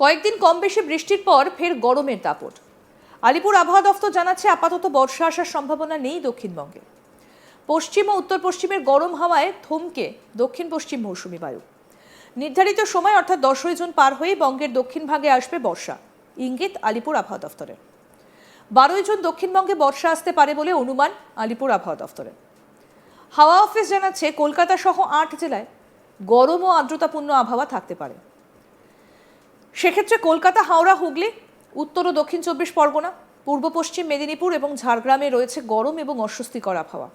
কয়েকদিন কম বেশি বৃষ্টির পর ফের গরমের দাপট। আলিপুর আবহাওয়া দফতর জানাচ্ছে আপাতত বর্ষা আসার সম্ভাবনা নেই দক্ষিণবঙ্গে। পশ্চিম ও উত্তর পশ্চিমের গরম হাওয়ায় থমকে দক্ষিণ পশ্চিম মৌসুমি বায়ু। নির্ধারিত সময় অর্থাৎ দশই জুন পার হয়ে বঙ্গের দক্ষিণ ভাগে আসবে বর্ষা। ইঙ্গিত আলিপুর আবহাওয়া দফতরের বারোই জুন দক্ষিণবঙ্গে বর্ষা আসতে পারে বলে অনুমান আলিপুর আবহাওয়া দফতরের হাওয়া অফিস জানাচ্ছে, কলকাতা সহ আট জেলায় গরম ও আর্দ্রতাপূর্ণ আবহাওয়া থাকতে পারে। সেক্ষেত্রে কলকাতা, হাওড়া, হুগলি, উত্তর ও দক্ষিণ চব্বিশ পরগনা, পূর্ব পশ্চিম মেদিনীপুর এবং ঝাড়গ্রামে রয়েছে গরম এবং অস্বস্তিকর আবহাওয়া।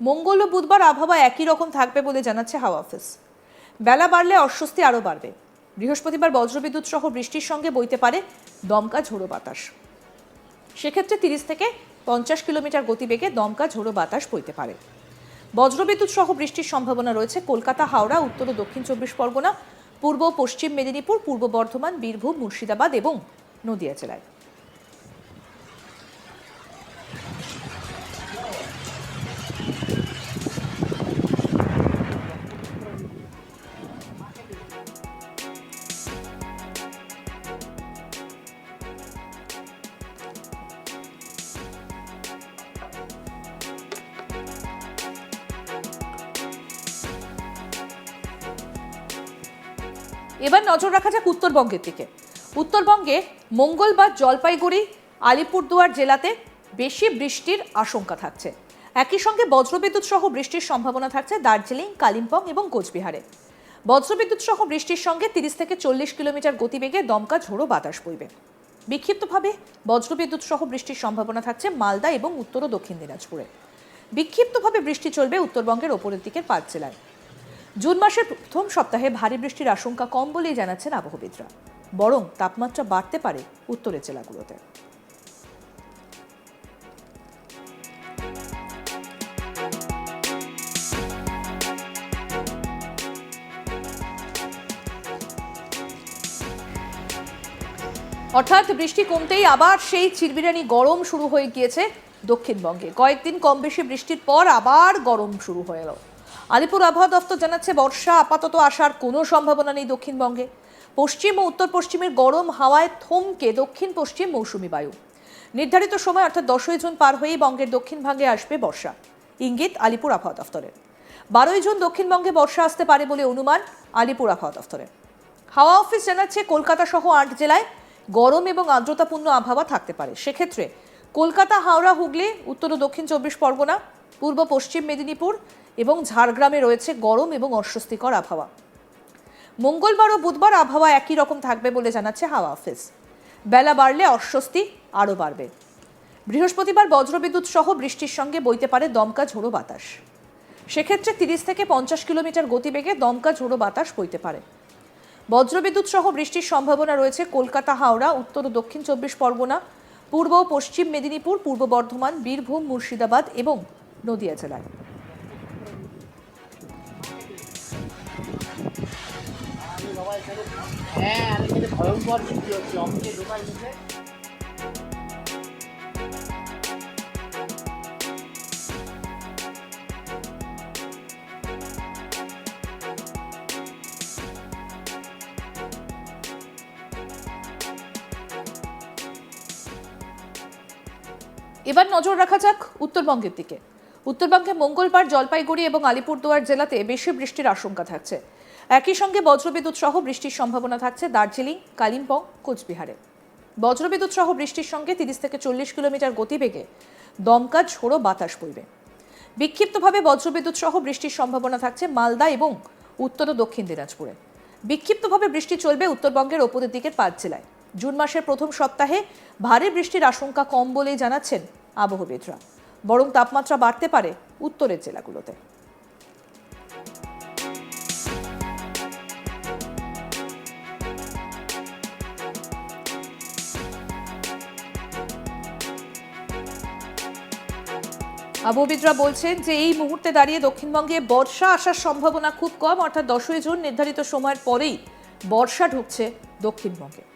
মঙ্গল ও বুধবার আবহাওয়া একই রকম থাকবে বলে জানাচ্ছে হাওয়া অফিস। বেলা বাড়লে অস্বস্তি আরও বাড়বে। বৃহস্পতিবার বজ্রবিদ্যুৎ সহ বৃষ্টির সঙ্গে বইতে পারে দমকা ঝোড়ো বাতাস। সেক্ষেত্রে তিরিশ থেকে পঞ্চাশ কিলোমিটার গতিবেগে দমকা ঝোড়ো বাতাস বইতে পারে। বজ্রবিদ্যুৎ সহ বৃষ্টির সম্ভাবনা রয়েছে কলকাতা, হাওড়া, উত্তর ও দক্ষিণ চব্বিশ পরগনা পূর্ব পশ্চিম মেদিনীপুর পূর্ব বর্ধমান বীরভূম মুর্শিদাবাদ এবং নদিয়া জেলায়। এবার নজর রাখা যাক উত্তরবঙ্গের দিকে। উত্তরবঙ্গে মঙ্গলবার জলপাইগুড়ি, আলিপুরদুয়ার জেলাতে বেশি বৃষ্টির আশঙ্কা থাকছে। একই সঙ্গে বজ্রবিদ্যুৎ সহ বৃষ্টির সম্ভাবনা থাকছে দার্জিলিং, কালিম্পং এবং কোচবিহারে। বজ্রবিদ্যুৎ সহ বৃষ্টির সঙ্গে তিরিশ থেকে চল্লিশ কিলোমিটার গতিবেগে দমকা ঝোড়ো বাতাস বইবে। বিক্ষিপ্তভাবে বজ্রবিদ্যুৎ সহ বৃষ্টির সম্ভাবনা থাকছে মালদা এবং উত্তর ও দক্ষিণ দিনাজপুরে। বিক্ষিপ্তভাবে বৃষ্টি চলবে উত্তরবঙ্গের ওপরের দিকের পাঁচ জেলায়। জুন মাসের প্রথম সপ্তাহে ভারী বৃষ্টির আশঙ্কা কম বলেই জানাচ্ছেন আবহবিদরা। বরং তাপমাত্রা বাড়তে পারে উত্তরের জেলাগুলোতে। অর্থাৎ বৃষ্টি কমতেই আবার সেই চিরবিরানি গরম শুরু হয়ে গিয়েছে দক্ষিণবঙ্গে। কয়েকদিন কম বেশি বৃষ্টির পর আবার গরম শুরু হয়ে এলো। আলিপুর আবহাওয়া দফতর জানাচ্ছে, বর্ষা আপাতত আসার কোনো সম্ভাবনা নেই দক্ষিণবঙ্গে। পশ্চিম ও উত্তর পশ্চিমের গরম হাওয়ায় থমকে দক্ষিণ পশ্চিম মৌসুমি বায়ু। নির্ধারিত সময় অর্থাৎ দশই জুন পার হয়েই বঙ্গের দক্ষিণ ভাগে আসবে বর্ষা। ইঙ্গিত, আলিপুর আবহাওয়া দফতরের বারোই জুন দক্ষিণবঙ্গে বর্ষা আসতে পারে বলে অনুমান আলিপুর আবহাওয়া দফতরের হাওয়া অফিস জানাচ্ছে, কলকাতা সহ আট জেলায় গরম এবং আর্দ্রতাপূর্ণ আবহাওয়া থাকতে পারে। সেক্ষেত্রে কলকাতা, হাওড়া, হুগলি, উত্তর ও দক্ষিণ চব্বিশ পরগনা, পূর্ব পশ্চিম মেদিনীপুর এবং ঝাড়গ্রামে রয়েছে গরম এবং অস্বস্তিকর আবহাওয়া। মঙ্গলবার ও বুধবার আবহাওয়া একই রকম থাকবে বলে জানাচ্ছে হাওয়া অফিস। বেলা বাড়লে অস্বস্তি আরও বাড়বে। বৃহস্পতিবার বজ্রবিদ্যুৎ সহ বৃষ্টির সঙ্গে বইতে পারে দমকা ঝোড়ো বাতাস। সেক্ষেত্রে তিরিশ থেকে পঞ্চাশ কিলোমিটার গতিবেগে দমকা ঝোড়ো বাতাস বইতে পারে। বজ্রবিদ্যুৎ সহ বৃষ্টির সম্ভাবনা রয়েছে কলকাতা, হাওড়া, উত্তর ও দক্ষিণ চব্বিশ পরগনা, পূর্ব ও পশ্চিম মেদিনীপুর, পূর্ব বর্ধমান, বীরভূম, মুর্শিদাবাদ এবং নদিয়া জেলায়। হ্যাঁ ভয়ঙ্কর এবার নজর রাখা যাক উত্তরবঙ্গের দিকে। উত্তরবঙ্গে মঙ্গলবার জলপাইগুড়ি এবং আলিপুরদুয়ার জেলাতে বেশি বৃষ্টির আশঙ্কা থাকছে। একই সঙ্গে বজ্রবিদ্যুৎ সহ বৃষ্টির সম্ভাবনা থাকছে দার্জিলিং, কালিম্পং, কোচবিহারে। বজ্রবিদ্যুৎ সহ বৃষ্টির সঙ্গে তিরিশ থেকে চল্লিশ কিলোমিটার গতিবেগে দমকা, ঝোড়ো বাতাস বইবে। বিক্ষিপ্তভাবে বজ্রবিদ্যুৎ সহ বৃষ্টির সম্ভাবনা থাকছে মালদা এবং উত্তর ও দক্ষিণ দিনাজপুরে। বিক্ষিপ্তভাবে বৃষ্টি চলবে উত্তরবঙ্গের ওপরের দিকের পাঁচ জেলায়। জুন মাসের প্রথম সপ্তাহে ভারী বৃষ্টির আশঙ্কা কম বলেই জানাচ্ছেন আবহবিদরা। বরং তাপমাত্রা বাড়তে পারে উত্তরের জেলাগুলোতে। আবহবিদরা বলছেন যে এই মুহূর্তে দাঁড়িয়ে দক্ষিণবঙ্গে বর্ষা আসার সম্ভাবনা খুব কম, অর্থাৎ দশই জুন নির্ধারিত সময়ের পরেই বর্ষা ঢুকছে দক্ষিণবঙ্গে।